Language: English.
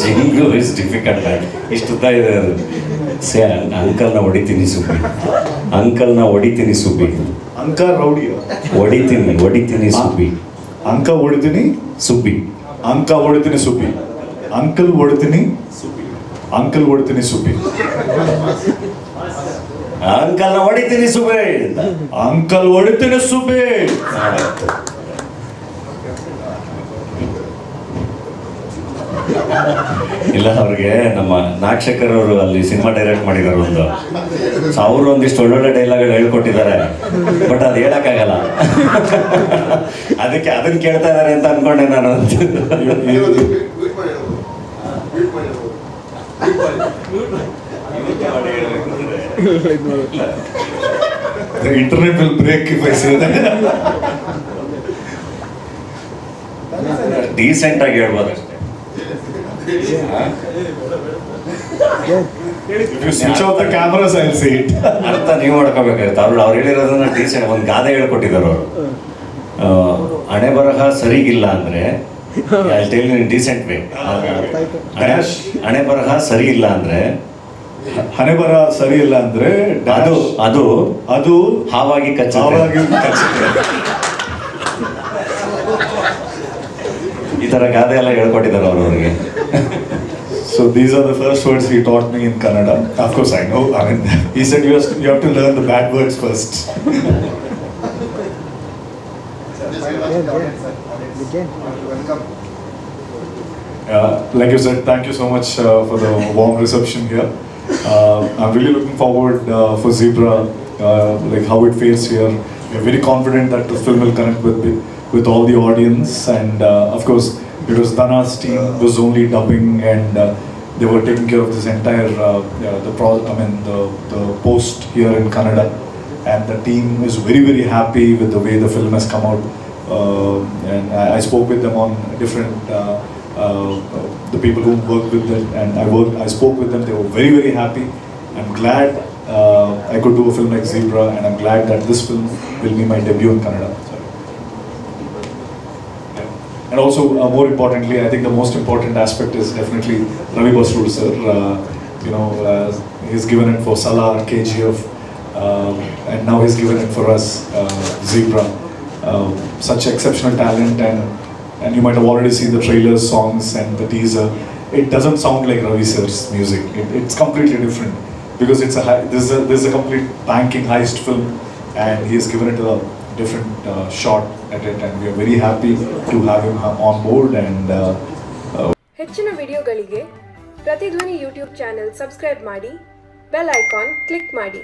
ಜಿಂಗು is difficult ಇಷ್ಟುದ್ದ ಇದೆ. ಅದು ಸೇ ಅಂಕಲ್ನ ಹೊಡಿತೀನಿ ಸುಬ್ಬಿ. ಅಂಕಲ್ನ ಹೊಡಿತೀನಿ ಸುಬ್ಬಿ. ಅಂಕ ರೌಡಿ ಹೊಡಿತೀನಿ ಹೊಡಿತೀನಿ ಸುಬ್ಬಿ. ಅಂಕ ಹೊಡಿತೀನಿ? ಸುಬ್ಬಿ. ಅಂಕ ಹೊಡಿತೀನಿ ಸುಬ್ಬಿ. ಅಂಕಲ್ ಹೊಡಿತೀನಿ? ಅಂಕಲ್ ಹೊಡಿತೀನಿ ಸುಬ್ಬಿ. ಅಂಕಲ್ನ ಹೊಡಿತೀನಿ ಸುಬ್ಬಿ. ಅಂಕಲ್ ಹೊಡಿತೀನಿ ಸುಬ್ಬಿ. ಇಲ್ಲ ಅವ್ರಿಗೆ ನಮ್ಮ ನಾಗಶೇಖರ್ ಅವರು ಅಲ್ಲಿ ಸಿನಿಮಾ ಡೈರೆಕ್ಟ್ ಮಾಡಿದ್ದಾರೆ ಒಂದು. ಸೊ ಅವರು ಒಂದಿಷ್ಟು ಒಳ್ಳೊಳ್ಳೆ ಡೈಲಾಗ್ಗಳು ಹೇಳ್ಕೊಟ್ಟಿದ್ದಾರೆ. ಬಟ್ ಅದು ಹೇಳಕ್ಕಾಗಲ್ಲ. ಅದಕ್ಕೆ ಅದನ್ನ ಕೇಳ್ತಾ ಇದಾರೆ ಅಂತ ಅನ್ಕೊಂಡೆ ನಾನು. ಇಂಟರ್ನೆಟ್ ಬ್ರೇಕ್ ಡೀಸೆಂಟ್ ಆಗಿ ಹೇಳ್ಬೋದು ಅಷ್ಟೇ. ಕ್ಯಾಮರಾಸ್ ಐ ಸೇ ಇಟ್ ಅರ್ಥ ನೀವು ಮಾಡ್ಕೋಬೇಕಾಗುತ್ತೆ. ಅವ್ರು ಅವ್ರು ಹೇಳಿರೋದನ್ನ ಟೀಚರ್ ಒಂದು ಗಾದೆ ಹೇಳ್ಕೊಟ್ಟಿದ್ದಾರೆ ಅವರು. ಹಣೆ ಬರಹ ಸರಿಗಿಲ್ಲ ಅಂದ್ರೆ ಡೀಸೆಂಟ್ ವೇ ಹಣೆ ಬರಹ ಸರಿ ಇಲ್ಲ ಅಂದ್ರೆ ಹಣೆ ಬರ ಸರಿ ಇಲ್ಲ ಅಂದ್ರೆ ಅದು ಅದು ಅದು ಹಾವಾಗಿ ಕಚ್ಚುತ್ತೆ. ಹಾವಾಗಿ. ಈ ತರ ಗಾದೆ ಎಲ್ಲ ಹೇಳ್ಕೊಟ್ಟಿದ್ದಾರೆ ಅವರು ಅವ್ರಿಗೆ. So these are the first words he taught me in Kannada. Of course, I know. I mean, he said you have, to, you have to learn the bad words first. Uh, like you said, thank you so much uh, for the warm reception here. Uh, I'm really looking forward uh, for Zebra, uh, like how it fares here. We're very confident that the film will connect with with all the audience, and uh, of course, was Dana's team was only dubbing, and uh, they were taking care of this entire uh, uh, the pro. I mean the the post here in Canada, and the team is very very happy with the way the film has come out. Uh, and I, I spoke with them on different. Uh, uh, the people who work with them, and I worked, I spoke with them. They were very, very happy. I'm glad uh, I could do a film like Zebra, and I'm glad that this film will be my debut in Canada. So. And also, uh, more importantly, I think the most important aspect is definitely Ravi Basrur sir. Uh, you know, uh, he's given it for Salar, KGF, um, and now he's given it for us, uh, Zebra. Um, such exceptional talent and and you might have already seen the trailers, songs, and the teaser. It doesn't sound like Ravi sir's music. It, it's completely different because it's a high, this is a this is a complete banking heist film, and he has given it a different uh, shot at it, and we are very happy to have him on board. And uh, ಹೆಚ್ಚಿನ ವಿಡಿಯೋಗಳಿಗೆ ಪ್ರತಿಧ್ವನಿ YouTube channel subscribe ಮಾಡಿ bell icon click ಮಾಡಿ